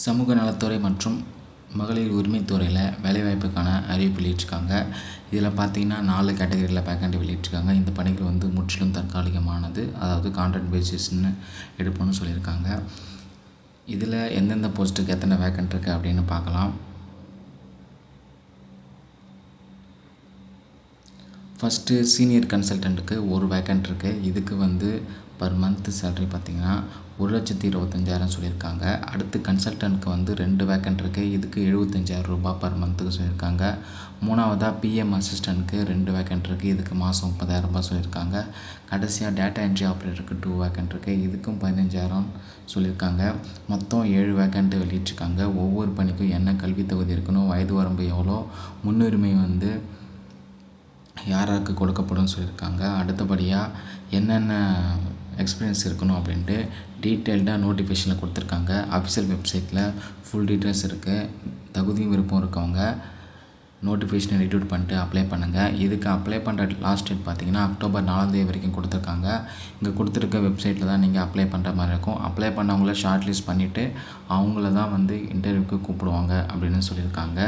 சமூக நலத்துறை மற்றும் மகளிர் உரிமைத்துறையில் வேலைவாய்ப்புக்கான அறிவிப்பு வெளியிட்டிருக்காங்க. இதில் பார்த்தீங்கன்னா நாலு கேட்டகரியில் வேக்கண்ட் வெளியிட்டிருக்காங்க. இந்த பணிகள் வந்து முற்றிலும் தற்காலிகமானது. அதாவது கான்ட்ராக்ட் பேசிஸ்ன்னு எடுப்போம்னு சொல்லியிருக்காங்க. இதில் எந்தெந்த போஸ்ட்டுக்கு எத்தனை வேக்கண்ட் இருக்குது அப்படின்னு பார்க்கலாம். ஃபஸ்ட்டு சீனியர் கன்சல்டண்ட்டுக்கு ஒரு வேக்கண்ட் இருக்குது இது பர் மந்த் சேலரி பார்த்திங்கன்னா ஒரு லட்சத்தி இருபத்தஞ்சாயிரம் சொல்லியிருக்காங்க. அடுத்து கன்சல்டண்ட்க்கு வந்து ரெண்டு வேக்கண்ட் இருக்குது இதுக்கு எழுபத்தஞ்சாயிரம் ரூபாய் பர் மந்த்துக்கு சொல்லியிருக்காங்க. மூணாவதாக பிஎம் அசிஸ்டண்ட்க்கு ரெண்டு வேக்கண்ட் இருக்குது இதுக்கு மாதம் முப்பதாயிரம் ரூபாய் சொல்லியிருக்காங்க. கடைசியாக டேட்டா என்ட்ரி ஆப்ரேட்டருக்கு டூ வேக்கண்ட் இருக்குது இதுக்கும் பதினஞ்சாயிரம் சொல்லியிருக்காங்க. மொத்தம் ஏழு வேக்கண்ட்டு வெளியிட்டிருக்காங்க. ஒவ்வொரு பணிக்கும் என்ன கல்வி தகுதி இருக்கணும்? வயது வரம்பு எவ்வளோ? முன்னுரிமை வந்து யாராருக்கு கொடுக்கப்படும் சொல்லியிருக்காங்க. அடுத்தபடியாக என்னென்ன எக்ஸ்பீரியன்ஸ் இருக்கணும் அப்படின்ட்டு டீட்டெயில்டாக நோட்டிஃபிகேஷனில் கொடுத்துருக்காங்க. அஃபிஷியல் வெப்சைட்டில் ஃபுல் டீட்டெயில்ஸ் இருக்குது தகுதியும் விருப்பம் இருக்கவங்க நோட்டிஃபிகேஷனை ரிட்யூட் பண்ணிட்டு அப்ளை பண்ணுங்கள் இதுக்கு அப்ளை பண்ணுற லாஸ்ட் டேட் பார்த்தீங்கன்னா அக்டோபர் நாலாந்தேதி வரைக்கும் கொடுத்துருக்காங்க. இங்கே கொடுத்துருக்க வெப்சைட்டில் தான் நீங்கள் அப்ளை பண்ணுற மாதிரி இருக்கும். அப்ளை பண்ணவங்கள ஷார்ட் லிஸ்ட் பண்ணிவிட்டு அவங்கள தான் வந்து இன்டர்வியூக்கு கூப்பிடுவாங்க அப்படின்னு சொல்லியிருக்காங்க.